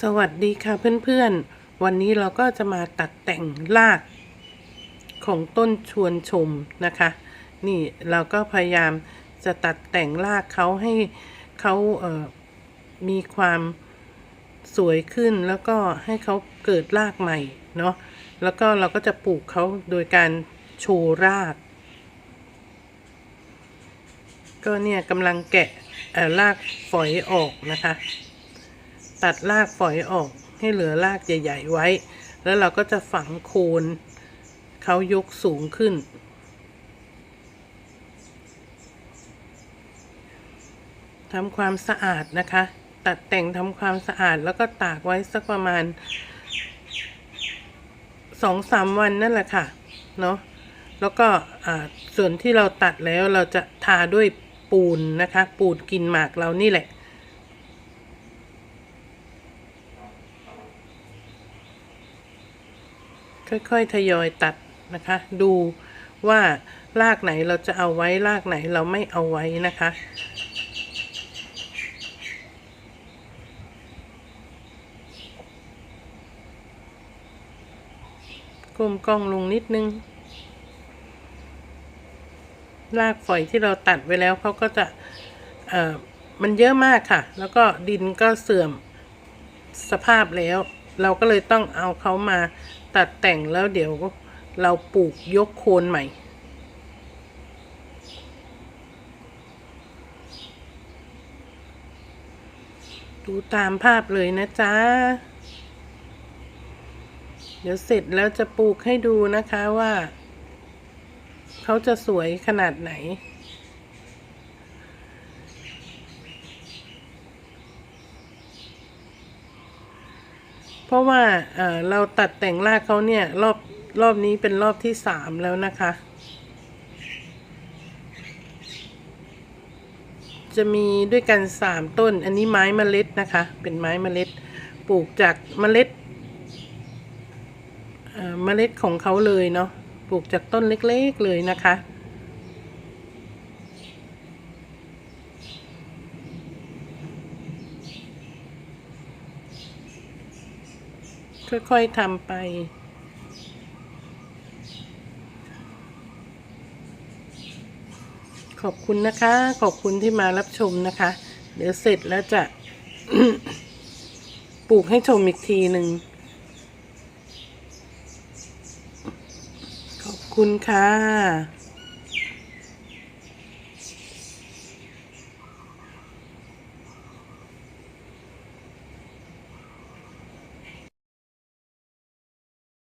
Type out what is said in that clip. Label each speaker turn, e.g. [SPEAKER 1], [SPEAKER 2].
[SPEAKER 1] สวัสดีค่ะเพื่อนๆ วันนี้เราก็จะมาตัดแต่งรากของต้นชวนชมนะคะ นี่เราก็พยายามจะตัดแต่งรากเขาให้เขาเอ่อมีความสวยขึ้นแล้วก็ให้เขาเกิดรากใหม่เนาะแล้วก็เราก็จะปลูกเขาโดยการโชว์ราก ก็เนี่ยกำลังแกะเอ่อรากฝอยออกนะคะ ตัดรากฝอยออกให้เหลือรากใหญ่ ๆ ไว้ แล้วเราก็จะฝังโคนเขายกสูงขึ้น ทำความสะอาดนะคะ ตัดแต่งทำความสะอาดแล้วก็ตากไว้สักประมาณสองสามวันนั่นแหละค่ะ เนาะแล้วก็ส่วนที่เราตัดแล้วเราจะทาด้วยปูนนะคะ ปูนกินหมากเรานี่แหละ ค่อยๆทยอยตัดนะคะ ดูว่ารากไหนเราจะเอาไว้รากไหนเราไม่เอาไว้นะคะ ก้มกล้องลงนิดนึง รากฝอยที่เราตัดไว้แล้วเขาก็จะเอ่อมันเยอะมากค่ะ แล้วก็ดินก็เสื่อมสภาพแล้ว เราก็เลยต้องเอาเขามาตัดแต่งแล้วเดี๋ยวเราปลูกยกโคนใหม่ ดูตามภาพเลยนะจ๊ะ เดี๋ยวเสร็จแล้วจะปลูกให้ดูนะคะว่า เขาจะสวยขนาดไหน เพราะว่าเราตัดแต่งรากเขาเนี่ย รอบรอบนี้เป็นรอบที่สามแล้วนะคะ จะมีด้วยกันสามต้น อันนี้ไม้เมล็ดนะคะ เป็นไม้เมล็ด ปลูกจากเมล็ดเมล็ดของเขาเลยเนาะ ปลูกจากต้นเล็กๆเลยนะคะ ค่อยๆทำไป ขอบคุณนะคะ ขอบคุณที่มารับชมนะคะ เดี๋ยวเสร็จแล้วจะปลูกให้ชมอีกทีหนึ่ง ขอบคุณค่ะ